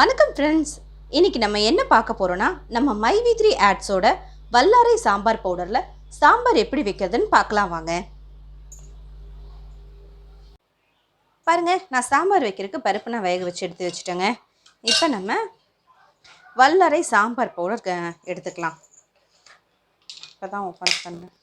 வணக்கம் ஃப்ரெண்ட்ஸ் இன்னைக்கு நம்ம என்ன பார்க்க போகிறோன்னா நம்ம மை வி த்ரீ ஆட்ஸோட வல்லாரை சாம்பார் பவுடரில் சாம்பார் எப்படி வைக்கிறதுன்னு பார்க்கலாம் வாங்க. பாருங்க நான் சாம்பார் வைக்கிறதுக்கு பருப்பு நான் வேக வச்சு எடுத்து வச்சுட்டேங்க. இப்போ நம்ம வல்லாரை சாம்பார் பவுடர் எடுத்துக்கலாம். இப்போ தான் ஓப்பன் பண்ணேன்.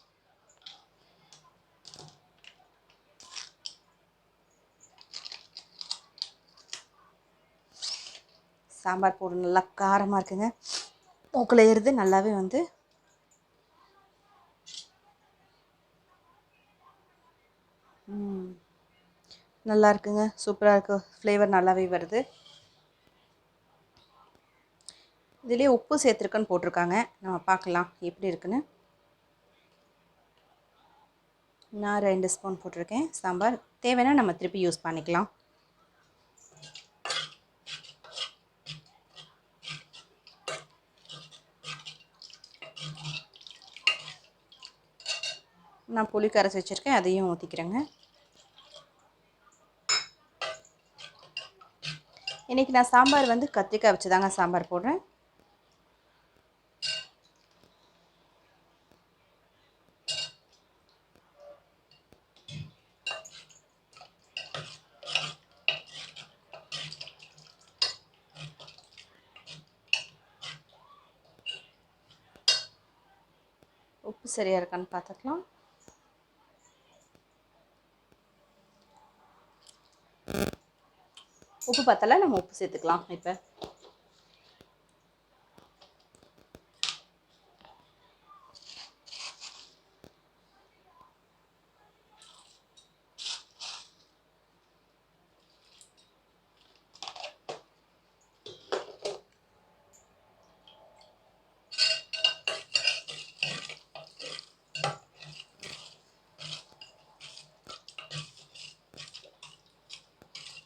சாம்பார் போடு நல்லா காரமாக இருக்குங்க. மூக்கில் ஏறுது நல்லாவே வந்து. நல்லா இருக்குங்க. சூப்பராக இருக்கு. ஃப்ளேவர் நல்லாவே வருது. இதுலேயே உப்பு சேர்த்துருக்குன்னு போட்டிருக்காங்க. நம்ம பார்க்கலாம் எப்படி இருக்குன்னு. நான் ரெண்டு ஸ்பூன் போட்டிருக்கேன். சாம்பார். தேவைன்னா நம்ம திருப்பி யூஸ் பண்ணிக்கலாம். நான் புளி கரைச்சி வச்சுருக்கேன் அதையும் ஊற்றிக்கிறேங்க இன்றைக்கி நான் சாம்பார் வந்து கத்திரிக்காய் வச்சு தாங்க சாம்பார் போடுறேன். உப்பு சரியாக இருக்கான்னு பார்த்துக்கலாம் உப்பு பத்தலை நம்ம உப்பு சேர்த்துக்கலாம். இப்போ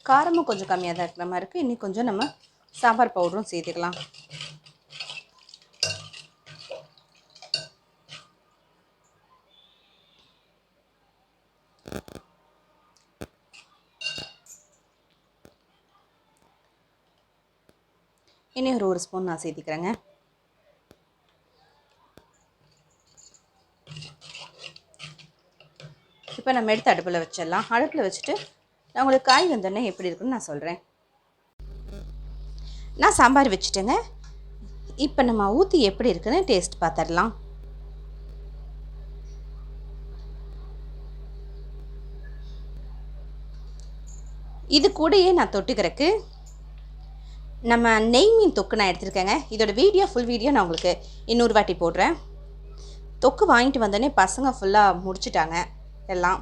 காரமும் கொஞ்சம் கம்மியாக தான் இருக்கிற மாதிரி இருக்குது இன்னும் கொஞ்சம் நம்ம சாம்பார் பவுடரும் சேர்த்துக்கலாம். இன்னும் ஒரு ஒரு ஸ்பூன் நான் சேர்த்திக்கிறேங்க. இப்போ நம்ம எடுத்து அடுப்பில் வச்சிடலாம். அடுப்பில் வச்சுட்டு நான் உங்களுக்கு காய் வந்தோடனே எப்படி இருக்குன்னு நான் சொல்கிறேன் நான் சாம்பார் வச்சுட்டேங்க. இப்போ நம்ம ஊற்றி எப்படி இருக்குன்னு டேஸ்ட் பார்த்துடலாம் இது கூடயே நான் தொட்டுக்கிறக்கு நம்ம நெய் மீன் தொக்கு நான் எடுத்திருக்கேங்க. இதோட வீடியோ ஃபுல் வீடியோ நான் உங்களுக்கு இன்னொரு வாட்டி போடுறேன். தொக்கு வாங்கிட்டு வந்தோடனே பசங்க ஃபுல்லாக முடிச்சிட்டாங்க. எல்லாம்.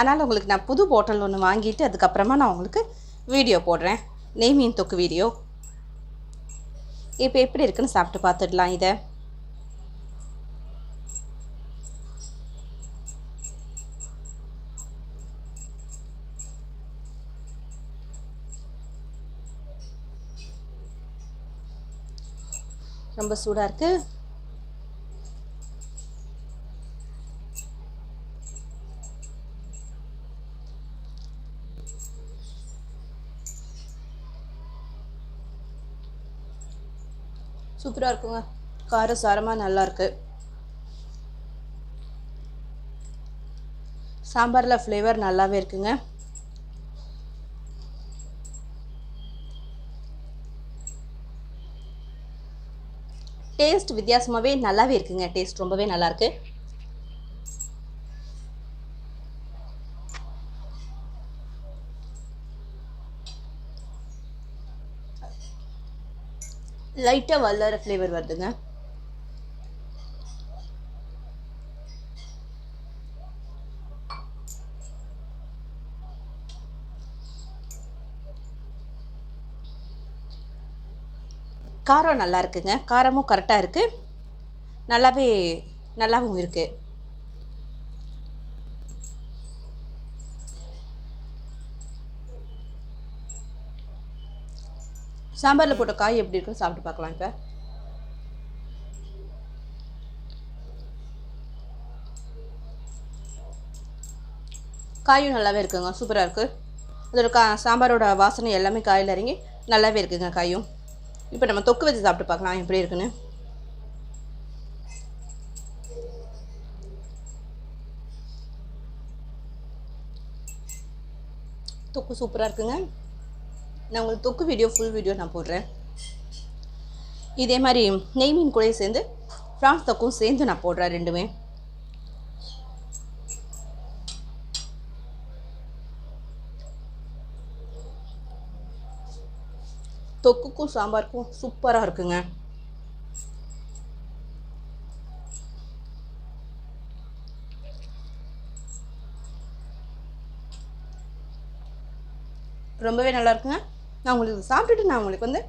அதனால் உங்களுக்கு நான் புது பாட்டில் ஒன்று வாங்கிட்டு அதுக்கப்புறமா நான் உங்களுக்கு வீடியோ போடுறேன். நெய் மீன் தொக்கு வீடியோ இப்போ எப்படி இருக்குன்னு சாப்பிட்டு பார்த்துடலாம் இதை. ரொம்ப சூடாக இருக்குது சூப்பராக இருக்குங்க. காரம் சாரமாக நல்லாயிருக்கு சாம்பாரில் ஃப்ளேவர் நல்லாவே இருக்குங்க. டேஸ்ட் வித்தியாசமாகவே நல்லாவே இருக்குங்க. டேஸ்ட் ரொம்பவே நல்லாயிருக்கு லைட்டாக வல்லர ஃப்ளேவர் வருதுங்க. காரம் நல்லா இருக்குங்க. காரமும் கரெக்டாக இருக்குது நல்லாவே நல்லாவும் இருக்குது சாம்பாரில் போட்ட காய் எப்படி இருக்குன்னு சாப்பிட்டு பார்க்கலாம் இப்போ. காயும் நல்லாவே இருக்குங்க. சூப்பராக இருக்குது அதோட கா சாம்பாரோட வாசனை எல்லாமே காயில் இறங்கி நல்லாவே இருக்குங்க காயும். இப்போ நம்ம தொக்கு வச்சு சாப்பிட்டு பார்க்கலாம். எப்படி இருக்குன்னு. தொக்கு சூப்பராக இருக்குங்க. நான் உங்களுக்கு தொக்கு வீடியோ ஃபுல் வீடியோ நான் போடுறேன். இதே மாதிரி நெய் மீன் கூட சேர்ந்து ஃப்ரான்ஸ் தொக்கும் சேர்ந்து நான் போடுறேன் ரெண்டுமே. தொக்குக்கும் சாம்பாருக்கும் சூப்பராக இருக்குங்க. ரொம்பவே நல்லா இருக்குங்க. நான் உங்களுக்கு சாப்பிட்டுட்டு நான் உங்களுக்கு வந்து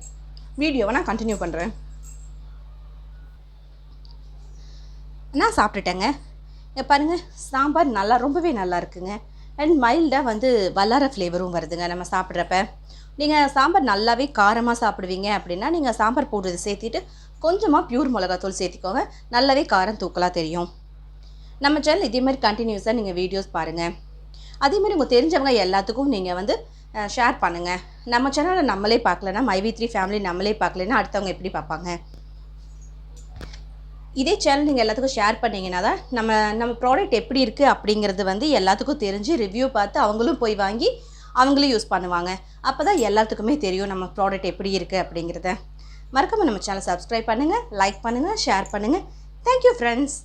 வீடியோவை நான் கண்டினியூ பண்ணுறேன் நான் சாப்பிட்டுட்டேங்க. இங்க பாருங்கள் சாம்பார் நல்லா ரொம்பவே நல்லா இருக்குங்க. அண்ட் மைல்டாக வந்து வல்லார ஃப்ளேவரும் வருதுங்க நம்ம சாப்பிட்றப்ப. நீங்கள் சாம்பார் நல்லாவே காரமாக சாப்பிடுவீங்க அப்படின்னா நீங்கள் சாம்பார் போடுறது சேர்த்திட்டு கொஞ்சமாக பியூர் மிளகாத்தூள் சேர்த்திக்கோங்க. நல்லாவே காரம் தூக்கலாக தெரியும். நம்ம சேனல் இதே மாதிரி கண்டினியூஸாக நீங்கள் வீடியோஸ் பாருங்கள் அதே மாதிரி உங்கள் தெரிஞ்சவங்க எல்லாத்துக்கும் நீங்கள் வந்து ஷேர் பண்ணுங்கள் நம்ம சேனலை நம்மளே பார்க்கலன்னா மைவி த்ரீ ஃபேமிலி நம்மளே பார்க்கலன்னா அடுத்தவங்க எப்படி பார்ப்பாங்க? இதே சேனல் நீங்கள் எல்லாத்துக்கும் ஷேர் பண்ணீங்கன்னா தான் நம்ம நம்ம ப்ராடக்ட் எப்படி இருக்குது அப்படிங்கிறது வந்து எல்லாத்துக்கும் தெரிஞ்சு ரிவ்யூ பார்த்து அவங்களும் போய் வாங்கி அவங்களும் யூஸ் பண்ணுவாங்க. அப்போ தான் எல்லாத்துக்குமே தெரியும் நம்ம ப்ராடக்ட் எப்படி இருக்குது அப்படிங்கிறத. மறக்காமல் நம்ம சேனல் சப்ஸ்கிரைப் பண்ணுங்கள் லைக் பண்ணுங்கள் ஷேர் பண்ணுங்கள் தேங்க்யூ ஃப்ரெண்ட்ஸ்